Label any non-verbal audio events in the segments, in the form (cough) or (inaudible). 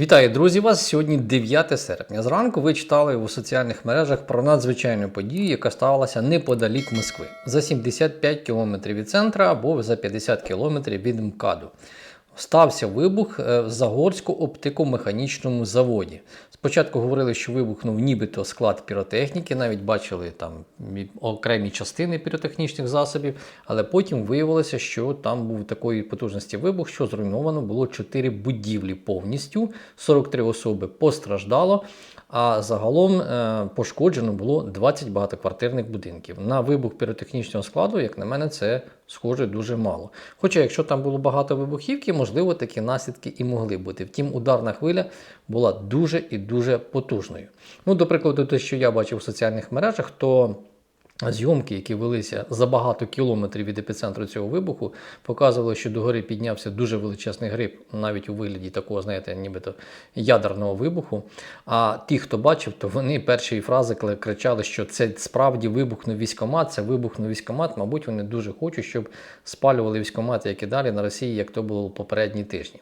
Вітаю, друзі! Вас сьогодні 9 серпня. Зранку ви читали у соціальних мережах про надзвичайну подію, яка сталася неподалік Москви за 75 кілометрів від центра або за 50 кілометрів від МКАДу. Стався вибух е, в Загорську оптико-механічному заводі. Спочатку говорили, що вибухнув нібито склад піротехніки, навіть бачили там окремі частини піротехнічних засобів, але потім виявилося, що там був такої потужності вибух, що зруйновано було 4 будівлі повністю, 43 особи постраждало. А загалом е, пошкоджено було 20 багатоквартирних будинків. На вибух піротехнічного складу, як на мене, це схоже дуже мало. Хоча, якщо там було багато вибухівки, можливо, такі наслідки і могли бути. Втім, ударна хвиля була дуже і дуже потужною. Ну, до прикладу, те, що я бачив у соціальних мережах, то Зйомки, які велися за багато кілометрів від епіцентру цього вибуху, показували, що до гори піднявся дуже величезний гриб, навіть у вигляді такого, знаєте, нібито ядерного вибуху. А ті, хто бачив, то вони перші фрази кричали, що це справді вибухнув військомат, це вибухнув військомат. Мабуть, вони дуже хочуть, щоб спалювали військомати, як і далі на Росії, як то було попередні тижні.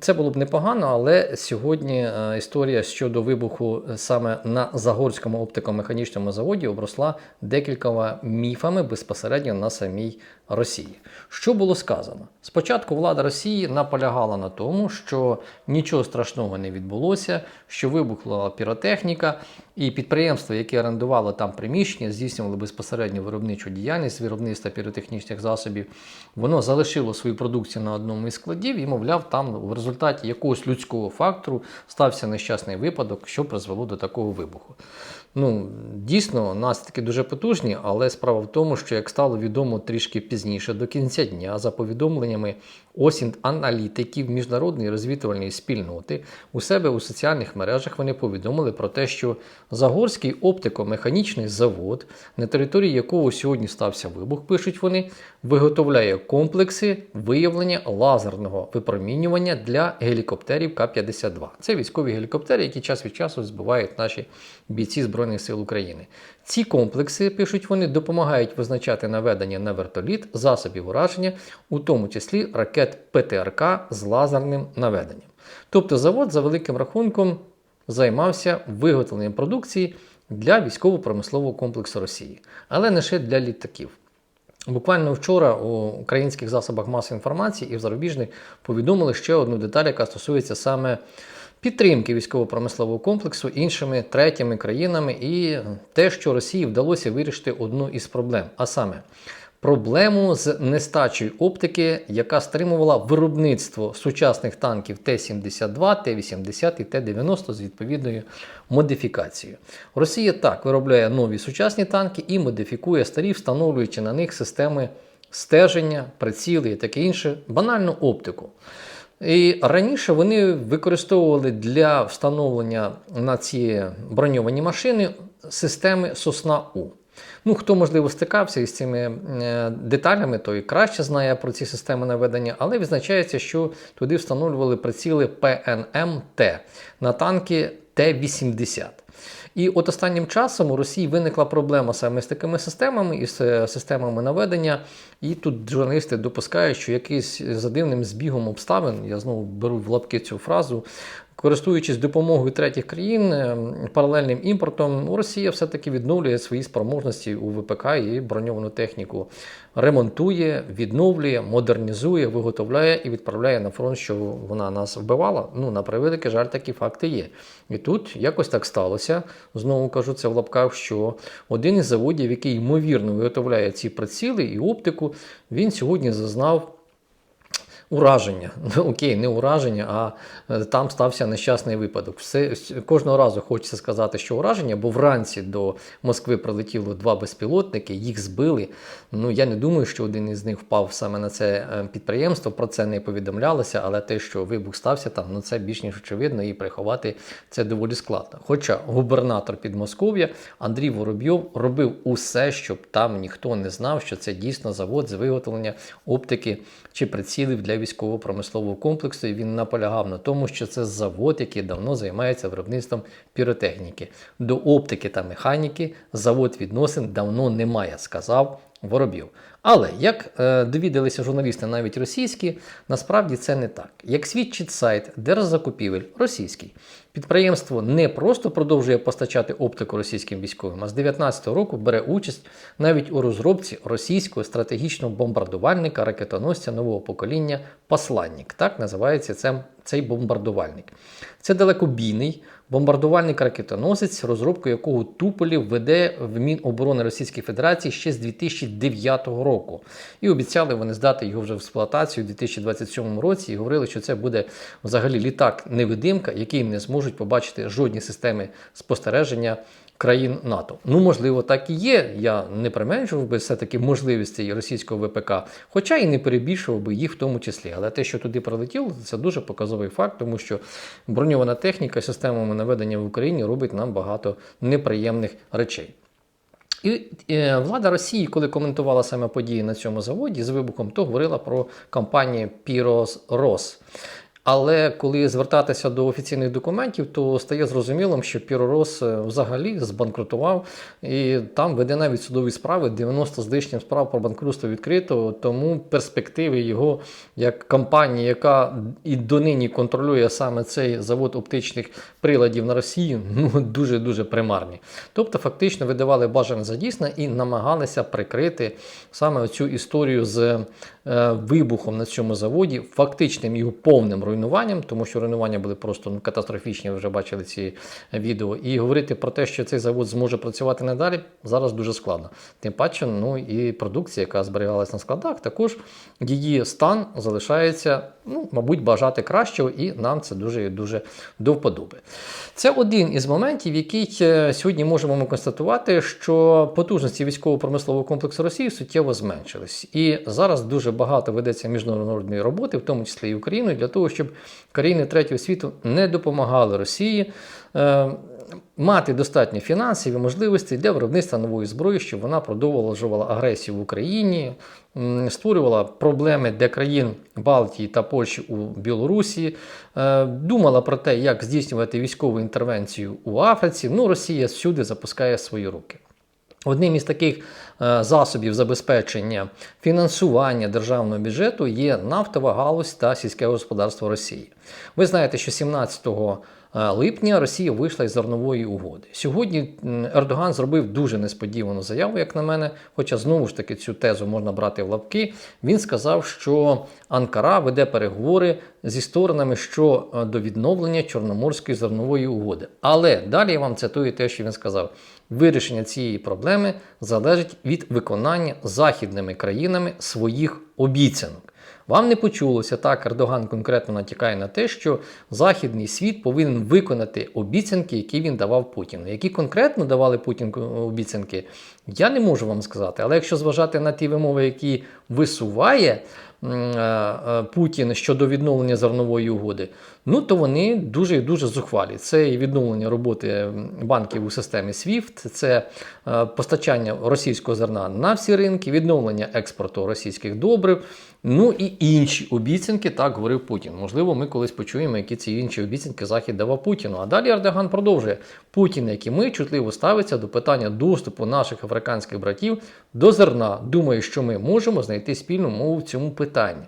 Це було б непогано, але сьогодні е, історія щодо вибуху саме на Загорському оптико-механічному заводі обросла декількома міфами безпосередньо на самій Росії. Що було сказано? Спочатку влада Росії наполягала на тому, що нічого страшного не відбулося, що вибухла піротехніка, і підприємство, яке орендувало там приміщення, здійснювало безпосередньо виробничу діяльність виробництва піротехнічних засобів, воно залишило свою продукцію на одному із складів і, мовляв, там в результаті якогось людського фактору стався нещасний випадок, що призвело до такого вибуху. Ну, дійсно, наслідки дуже потужні, але справа в тому, що як стало відомо трішки пізніше, до кінця дня, за повідомленнями осінь аналітиків міжнародної розвідувальної спільноти, у себе у соціальних мережах вони повідомили про те, що Загорський оптико-механічний завод, на території якого сьогодні стався вибух, пишуть вони, виготовляє комплекси виявлення лазерного випромінювання для гелікоптерів К-52. Це військові гелікоптери, які час від часу збивають наші бійці Збройних сил України. Ці комплекси, пишуть вони, допомагають визначати наведення на вертоліт засобів ураження, у тому числі ракет ПТРК з лазерним наведенням. Тобто завод за великим рахунком займався виготовленням продукції для військово-промислового комплексу Росії, але не ще для літаків. Буквально вчора у українських засобах масової інформації і в зарубіжних повідомили ще одну деталь, яка стосується саме підтримки військово-промислового комплексу іншими третіми країнами, і те, що Росії вдалося вирішити одну із проблем, а саме проблему з нестачею оптики, яка стримувала виробництво сучасних танків Т-72, Т-80 і Т-90 з відповідною модифікацією. Росія так виробляє нові сучасні танки і модифікує старі, встановлюючи на них системи стеження, приціли і таке інше, банальну оптику. І раніше вони використовували для встановлення на ці броньовані машини системи Сосна У. Ну, хто, можливо, стикався із цими е, деталями, той краще знає про ці системи наведення, але відзначається, що туди встановлювали приціли ПНМ-Т на танки Т-80. І от останнім часом у Росії виникла проблема саме з такими системами і з е, системами наведення. І тут журналісти допускають, що якийсь за дивним збігом обставин, я знову беру в лапки цю фразу, користуючись допомогою третіх країн, е, паралельним імпортом, Росія все-таки відновлює свої спроможності у ВПК і броньовану техніку. Ремонтує, відновлює, модернізує, виготовляє і відправляє на фронт, що вона нас вбивала. Ну, на превеликий жаль, такі факти є. І тут якось так сталося. Знову кажу, це в лапках, що один із заводів, який ймовірно виготовляє ці приціли і оптику, він сьогодні зазнав. Ураження, (laughs) ну окей, не ураження, а е, там стався нещасний випадок. Все кожного разу хочеться сказати, що ураження, бо вранці до Москви прилетіло два безпілотники, їх збили. Ну я не думаю, що один із них впав саме на це е, підприємство. Про це не повідомлялося, але те, що вибух стався там, ну це більш ніж очевидно, і приховати це доволі складно. Хоча губернатор Підмосков'я Андрій Воробйов робив усе, щоб там ніхто не знав, що це дійсно завод з виготовлення оптики чи прицілів для військово-промислового комплексу. І він наполягав на тому, що це завод, який давно займається виробництвом піротехніки. До оптики та механіки завод відносин давно немає, сказав Воробйов. Але як е, довідалися журналісти, навіть російські, насправді це не так. Як свідчить сайт Держзакупівель російський, підприємство не просто продовжує постачати оптику російським військовим, а з 2019 року бере участь навіть у розробці російського стратегічного бомбардувальника ракетоносця нового покоління Посланник. Так називається цей бомбардувальник. Це далекобійний бомбардувальник ракетоносець, розробку якого Туполів веде в Міноборони Російської Федерації ще з 2009 року. І обіцяли вони здати його вже в експлуатацію у 2027 році. І говорили, що це буде взагалі літак-невидимка, який не зможуть побачити жодні системи спостереження. Країн НАТО. Ну, можливо, так і є. Я не применшував би все-таки можливості російського ВПК, хоча і не перебільшував би їх в тому числі. Але те, що туди прилетіло, це дуже показовий факт, тому що броньована техніка системами наведення в Україні робить нам багато неприємних речей. І е, влада Росії, коли коментувала саме події на цьому заводі з вибухом, то говорила про кампанію Пірос Рос. Але коли звертатися до офіційних документів, то стає зрозумілим, що Піророс е, взагалі збанкрутував, і там веде навіть судові справи, 90 з лишнім справ про банкрутство відкрито. Тому перспективи його як компанії, яка і донині контролює саме цей завод оптичних приладів на Росії, (laughs) ну дуже дуже примарні. Тобто, фактично видавали бажане за дійсне і намагалися прикрити саме цю історію з е, вибухом на цьому заводі, фактичним його повним руйнуванням, тому що руйнування були просто ну, катастрофічні. Ви вже бачили ці відео. І говорити про те, що цей завод зможе працювати надалі, зараз дуже складно. Тим паче, ну і продукція, яка зберігалась на складах, також її стан залишається, ну, мабуть, бажати кращого, і нам це дуже дуже до вподоби. Це один із моментів, який е, сьогодні можемо ми констатувати, що потужності військово-промислового комплексу Росії суттєво зменшились. І зараз дуже багато ведеться міжнародної роботи, в тому числі і Україною, для того, щоб країни третього світу не допомагали Росії. Е, Мати достатньо фінансів і можливостей для виробництва нової зброї, щоб вона продовжувала агресію в Україні, створювала проблеми для країн Балтії та Польщі у Білорусі, е, думала про те, як здійснювати військову інтервенцію у Африці. Ну, Росія всюди запускає свої руки. Одним із таких е, засобів забезпечення фінансування державного бюджету є нафтова галузь та сільське господарство Росії. Ви знаєте, що 17 е, липня Росія вийшла із зернової угоди. Сьогодні Ердоган зробив дуже несподівану заяву, як на мене. Хоча знову ж таки цю тезу можна брати в лапки. Він сказав, що Анкара веде переговори зі сторонами щодо відновлення Чорноморської зернової угоди. Але далі я вам цитую те, що він сказав. Вирішення цієї проблеми залежить від виконання західними країнами своїх обіцянок. Вам не почулося так, Ердоган конкретно натякає на те, що західний світ повинен виконати обіцянки, які він давав Путіну. Які конкретно давали Путін обіцянки, я не можу вам сказати. Але якщо зважати на ті вимови, які висуває е, е, Путін щодо відновлення зернової угоди, ну то вони дуже і дуже зухвалі. Це і відновлення роботи банків у системі SWIFT, це е, постачання російського зерна на всі ринки, відновлення експорту російських добрив. Ну і інші обіцянки, так говорив Путін. Можливо, ми колись почуємо, які ці інші обіцянки Захід давав Путіну. А далі Ердоган продовжує. Путін, як і ми, чутливо ставиться до питання доступу наших африканських братів до зерна. Думаю, що ми можемо знайти спільну мову в цьому питанні.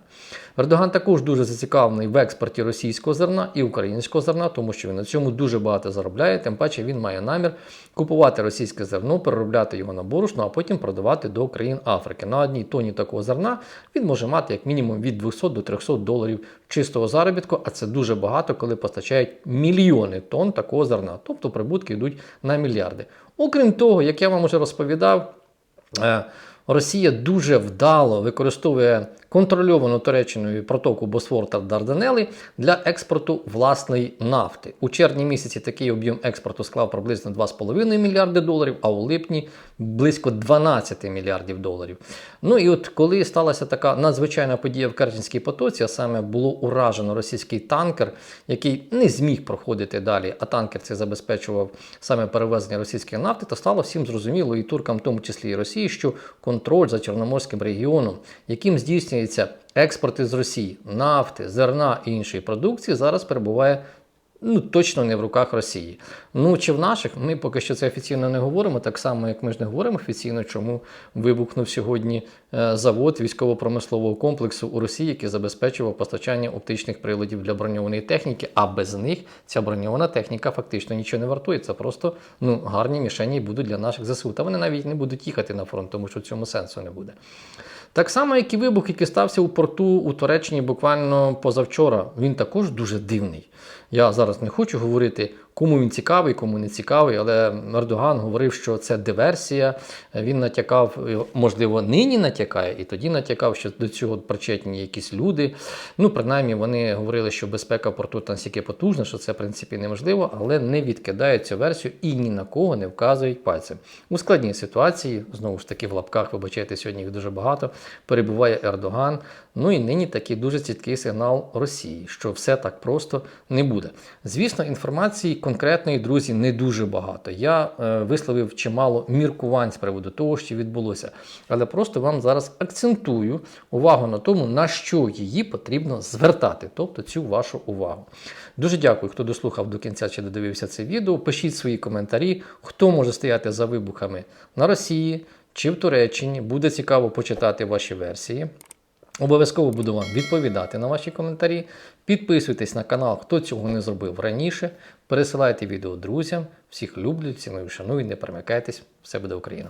Ердоган також дуже зацікавлений в експорті російського зерна і українського зерна, тому що він на цьому дуже багато заробляє. Тим паче він має намір купувати російське зерно, переробляти його на борошно, а потім продавати до країн Африки. На одній тоні такого зерна він може мати як мінімум від 200 до 300 доларів чистого заробітку, а це дуже багато, коли постачають мільйони тонн такого зерна. Тобто прибутки йдуть на мільярди. Окрім того, як я вам вже розповідав. е, Росія дуже вдало використовує контрольовану Туреччиною протоку Босфор та Дарданели для експорту власної нафти. У червні місяці такий об'єм експорту склав приблизно 2,5 мільярди доларів, а у липні близько 12 мільярдів доларів. Ну і от коли сталася така надзвичайна подія в Керченській потоці, а саме було уражено російський танкер, який не зміг проходити далі, а танкер це забезпечував саме перевезення російської нафти, то стало всім зрозуміло і туркам, в тому числі і Росії, що контроль за Чорноморським регіоном, яким здійснюється експорт із Росії, нафти, зерна і іншої продукції, зараз перебуває ну, точно не в руках Росії. Ну чи в наших, ми поки що це офіційно не говоримо, так само як ми ж не говоримо офіційно, чому вибухнув сьогодні е, завод військово-промислового комплексу у Росії, який забезпечував постачання оптичних приладів для броньованої техніки. А без них ця броньована техніка фактично нічого не вартує. Це просто ну, гарні мішені будуть для наших ЗСУ. Та вони навіть не будуть їхати на фронт, тому що в цьому сенсу не буде. Так само, як і вибух, який стався у порту у Туреччині буквально позавчора. Він також дуже дивний. Я зараз не хочу говорити, кому він цікавий, кому не цікавий, але Ердоган говорив, що це диверсія. Він натякав, можливо, нині натякає, і тоді натякав, що до цього причетні якісь люди. Ну, принаймні, вони говорили, що безпека порту настільки потужна, що це в принципі неможливо, але не відкидають цю версію і ні на кого не вказують пальцем. У складній ситуації, знову ж таки, в лапках, вибачайте, сьогодні їх дуже багато, перебуває Ердоган. Ну і нині такий дуже чіткий сигнал Росії, що все так просто не буде. Звісно, інформації конкретної, друзі, не дуже багато. Я е, висловив чимало міркувань з приводу того, що відбулося, але просто вам зараз акцентую увагу на тому, на що її потрібно звертати, тобто цю вашу увагу. Дуже дякую, хто дослухав до кінця чи додивився це відео. Пишіть свої коментарі, хто може стояти за вибухами на Росії чи в Туреччині. Буде цікаво почитати ваші версії. Обов'язково буду вам відповідати на ваші коментарі. Підписуйтесь на канал, хто цього не зробив раніше. Пересилайте відео друзям. Всіх люблю, ціную, шаную, не перемикайтесь. Все буде Україна!